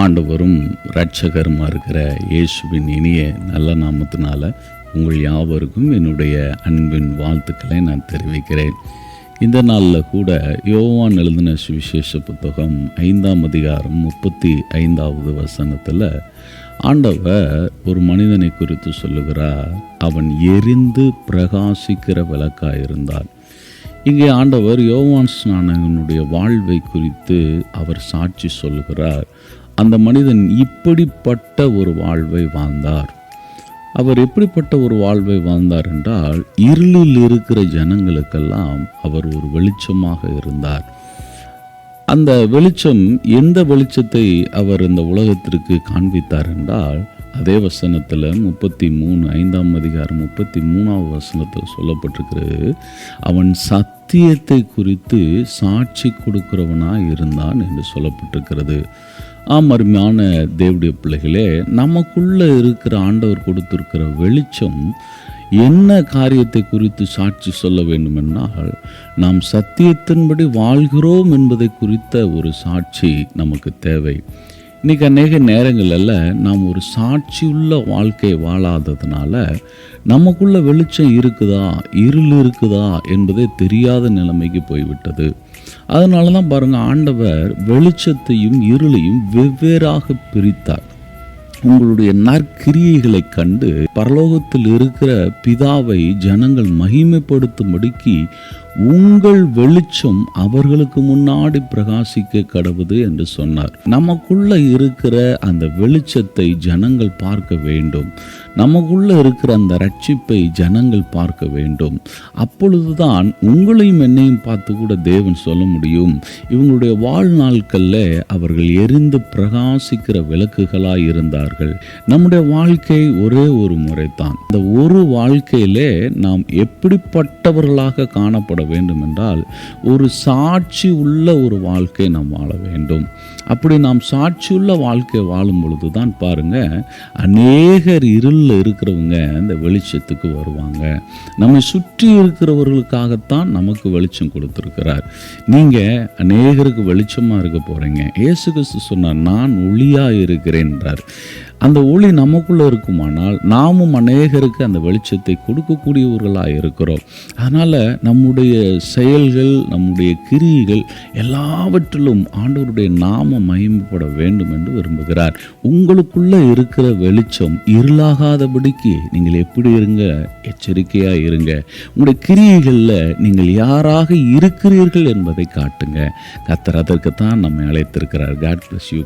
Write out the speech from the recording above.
ஆண்டவரும் இரட்சகருமா இருக்கிற இயேசுவின் இனிய நல்ல நாமத்தினால உங்கள் யாவருக்கும் என்னுடைய அன்பின் வாழ்த்துக்களை நான் தெரிவிக்கிறேன். இந்த நாளில் கூட யோவான் எழுதின சுவிசேஷ புத்தகம் ஐந்தாம் அதிகாரம் முப்பத்தி ஐந்தாவது வசனத்தில் ஆண்டவர் ஒரு மனிதனை குறித்து சொல்லுகிறார். அவன் எரிந்து பிரகாசிக்கிற விளக்காயிருந்தான் இங்கே ஆண்டவர் யோவான் ஸ்நானகனுடைய வாழ்வை குறித்து அவர் சாட்சி சொல்லுகிறார். அந்த மனிதன் இப்படிப்பட்ட ஒரு வாழ்வை வாழ்ந்தார். அவர் எப்படிப்பட்ட ஒரு வாழ்வை வாழ்ந்தார் என்றால் இருளில் இருக்கிற ஜனங்களுக்கெல்லாம் அவர் ஒரு வெளிச்சமாக இருந்தார். அந்த வெளிச்சம் எந்த வெளிச்சத்தை அவர் இந்த உலகத்திற்கு காண்பித்தார் என்றால் அதே வசனத்தில் முப்பத்தி மூணு ஐந்தாம் அதிகாரம் முப்பத்தி மூணாவது வசனத்தில் சொல்லப்பட்டிருக்கிறது அவன் சத்தியத்தை குறித்து சாட்சி கொடுக்கிறவனாக இருந்தான் என்று சொல்லப்பட்டிருக்கிறது. ஆம் அருமையான தேவடைய பிள்ளைகளே நமக்குள்ளே இருக்கிற ஆண்டவர் கொடுத்துருக்கிற வெளிச்சம் என்ன காரியத்தை குறித்து சாட்சி சொல்ல வேண்டுமென்றால் நாம் சத்தியத்தின்படி வாழ்கிறோம் என்பதை குறித்த ஒரு சாட்சி நமக்கு தேவை. இன்றைக்கி அநேக நேரங்களில் நாம் ஒரு சாட்சியுள்ள வாழ்க்கை வாழாததுனால நமக்குள்ள வெளிச்சம் இருக்குதா இருள் இருக்குதா என்பதே தெரியாத நிலைமைக்கு போய்விட்டது. அதனால தான் பாருங்கள் ஆண்டவர் வெளிச்சத்தையும் இருளையும் வெவ்வேறாக பிரித்தார். உங்களுடைய நற்கிரியைகளை கண்டு பரலோகத்தில் இருக்கிற பிதாவை ஜனங்கள் மகிமைப்படுத்தும்படிக்கு உங்கள் வெளிச்சம் அவர்களுக்கு முன்னாடி பிரகாசிக்க கடவுது என்று சொன்னார். நமக்குள்ள இருக்கிற அந்த வெளிச்சத்தை ஜனங்கள் பார்க்க வேண்டும். நமக்குள்ள இருக்கிற அந்த ரட்சிப்பை ஜனங்கள் பார்க்க வேண்டும். அப்பொழுதுதான் உங்களையும் என்னையும் பார்த்து கூட தேவன் சொல்ல முடியும். இவங்களுடைய வாழ்நாட்களில் அவர்கள் எரிந்து பிரகாசிக்கிற விளக்குகளாய் இருந்தார்கள். நம்முடைய வாழ்க்கை ஒரே ஒரு முறை தான் இந்த ஒரு வாழ்க்கையிலே நாம் எப்படிப்பட்டவர்களாக காணப்பட வேண்டும் என்றால் ஒரு சாட்சி உள்ள ஒரு வாழ்க்கை நாம் வாழ வேண்டும். அப்படி நாம் சாட்சியுள்ள வாழ்க்கை வாழும் பொழுது தான் பாருங்க அநேகர் இருளில் இருக்கிறவங்க இந்த வெளிச்சத்துக்கு வருவாங்க. நம்மை சுற்றி இருக்கிறவர்களுக்காகத்தான் நமக்கு வெளிச்சம் கொடுத்துருக்கிறார். நீங்கள் அநேகருக்கு வெளிச்சமாக இருக்க போகிறீங்க இயேசு கிறிஸ்து சொன்னார் நான் ஒளியாக இருக்கிறேன்றார் அந்த ஒளி நமக்குள்ளே இருக்குமானால் நாமும் அநேகருக்கு அந்த வெளிச்சத்தை கொடுக்கக்கூடியவர்களாக இருக்கிறோம். அதனால் நம்முடைய செயல்கள் நம்முடைய கிரியைகள் எல்லாவற்றிலும் ஆண்டவருடைய நாம மயம்பட வேண்டும் என்று விரும்புகிறார். உங்களுக்குள்ளே இருக்கிற வெளிச்சம் இருளாகாதபடிக்கு நீங்கள் எப்படி இருங்க? எச்சரிக்கையாக இருங்க. உங்களுடைய கிரியைகளில் நீங்கள் யாராக இருக்கிறீர்கள் என்பதை காட்டுங்க. கத்தர் அதற்குத்தான் நம்மை அழைத்திருக்கிறார். God bless you